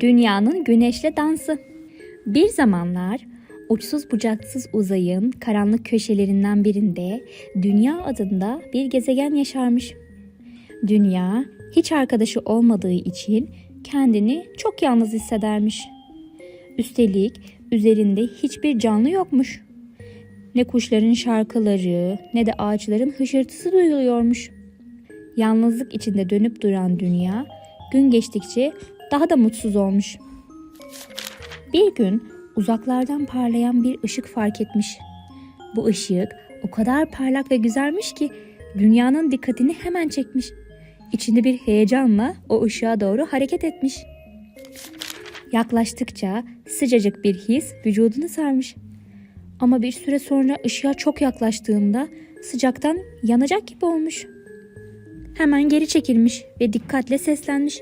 Dünyanın güneşle dansı. Bir zamanlar uçsuz bucaksız uzayın karanlık köşelerinden birinde Dünya adında bir gezegen yaşarmış. Dünya hiç arkadaşı olmadığı için kendini çok yalnız hissedermiş. Üstelik üzerinde hiçbir canlı yokmuş. Ne kuşların şarkıları ne de ağaçların hışırtısı duyuluyormuş. Yalnızlık içinde dönüp duran dünya gün geçtikçe daha da mutsuz olmuş. Bir gün uzaklardan parlayan bir ışık fark etmiş. Bu ışık o kadar parlak ve güzelmiş ki dünyanın dikkatini hemen çekmiş. İçinde bir heyecanla o ışığa doğru hareket etmiş. Yaklaştıkça sıcacık bir his vücudunu sarmış. Ama bir süre sonra ışığa çok yaklaştığında sıcaktan yanacak gibi olmuş. Hemen geri çekilmiş ve dikkatle seslenmiş.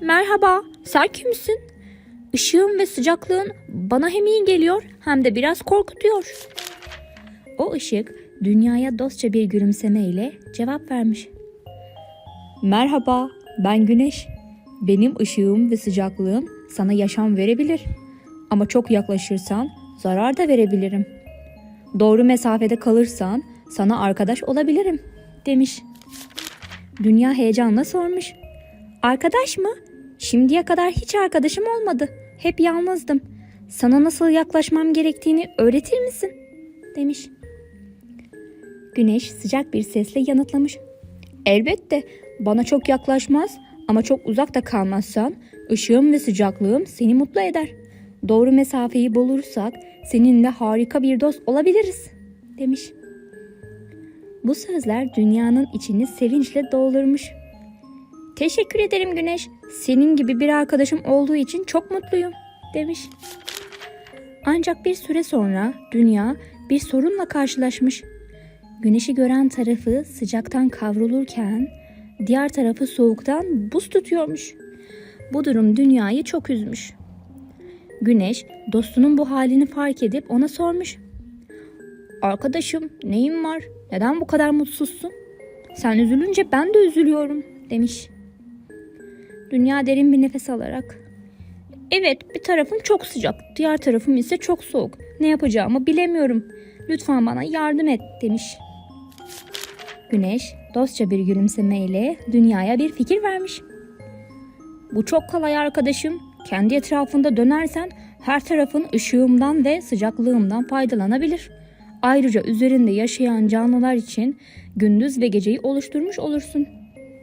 Merhaba, sen kimsin? Işığın ve sıcaklığın bana hem iyi geliyor hem de biraz korkutuyor. O ışık dünyaya dostça bir gülümsemeyle cevap vermiş. Merhaba, ben Güneş. Benim ışığım ve sıcaklığım sana yaşam verebilir. Ama çok yaklaşırsan zarar da verebilirim. Doğru mesafede kalırsan sana arkadaş olabilirim, demiş. Dünya heyecanla sormuş. Arkadaş mı? Şimdiye kadar hiç arkadaşım olmadı. Hep yalnızdım. Sana nasıl yaklaşmam gerektiğini öğretir misin? demiş. Güneş sıcak bir sesle yanıtlamış. Elbette bana çok yaklaşmaz ama çok uzakta kalmazsan ışığım ve sıcaklığım seni mutlu eder. Doğru mesafeyi bulursak seninle harika bir dost olabiliriz demiş. Bu sözler dünyanın içini sevinçle doldurmuş. Teşekkür ederim Güneş. Senin gibi bir arkadaşım olduğu için çok mutluyum demiş. Ancak bir süre sonra dünya bir sorunla karşılaşmış. Güneşi gören tarafı sıcaktan kavrulurken diğer tarafı soğuktan buz tutuyormuş. Bu durum dünyayı çok üzmüş. Güneş dostunun bu halini fark edip ona sormuş. Arkadaşım neyin var? Neden bu kadar mutsuzsun? Sen üzülünce ben de üzülüyorum demiş. Dünya derin bir nefes alarak. Evet bir tarafım çok sıcak, diğer tarafım ise çok soğuk. Ne yapacağımı bilemiyorum. Lütfen bana yardım et demiş. Güneş dostça bir gülümsemeyle dünyaya bir fikir vermiş. Bu çok kolay arkadaşım. Kendi etrafında dönersen her tarafın ışığımdan ve sıcaklığımdan faydalanabilir. Ayrıca üzerinde yaşayan canlılar için gündüz ve geceyi oluşturmuş olursun.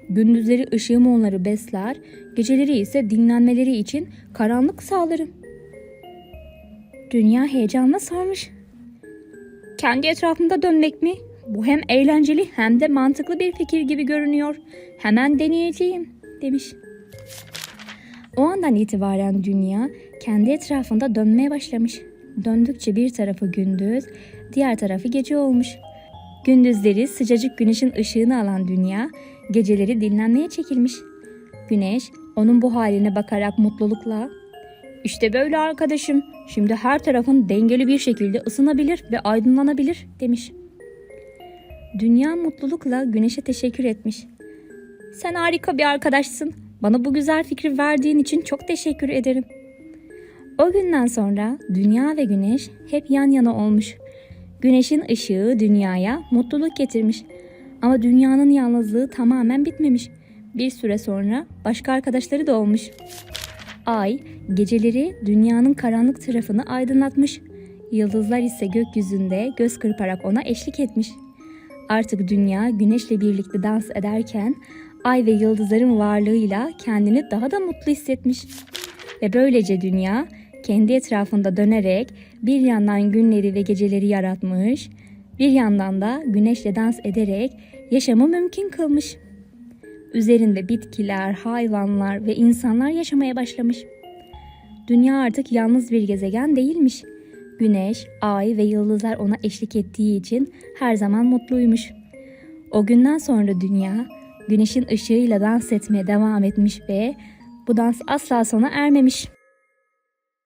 Gündüzleri ışığım onları besler, geceleri ise dinlenmeleri için karanlık sağlarım. Dünya heyecanla sarmış. Kendi etrafında dönmek mi? Bu hem eğlenceli hem de mantıklı bir fikir gibi görünüyor. Hemen deneyeceğim demiş. O andan itibaren dünya kendi etrafında dönmeye başlamış. Döndükçe bir tarafı gündüz, diğer tarafı gece olmuş. Gündüzleri sıcacık güneşin ışığını alan dünya, geceleri dinlenmeye çekilmiş. Güneş onun bu haline bakarak mutlulukla "İşte böyle arkadaşım. Şimdi her tarafın dengeli bir şekilde ısınabilir ve aydınlanabilir." demiş. Dünya mutlulukla güneşe teşekkür etmiş. Sen harika bir arkadaşsın. Bana bu güzel fikri verdiğin için çok teşekkür ederim. O günden sonra dünya ve güneş hep yan yana olmuş. Güneşin ışığı dünyaya mutluluk getirmiş. Ama dünyanın yalnızlığı tamamen bitmemiş. Bir süre sonra başka arkadaşları da olmuş. Ay geceleri dünyanın karanlık tarafını aydınlatmış. Yıldızlar ise gökyüzünde göz kırparak ona eşlik etmiş. Artık dünya güneşle birlikte dans ederken ay ve yıldızların varlığıyla kendini daha da mutlu hissetmiş. Ve böylece dünya kendi etrafında dönerek bir yandan günleri ve geceleri yaratmış, bir yandan da güneşle dans ederek yaşamı mümkün kılmış. Üzerinde bitkiler, hayvanlar ve insanlar yaşamaya başlamış. Dünya artık yalnız bir gezegen değilmiş. Güneş, ay ve yıldızlar ona eşlik ettiği için her zaman mutluymuş. O günden sonra dünya güneşin ışığıyla dans etmeye devam etmiş ve bu dans asla sona ermemiş.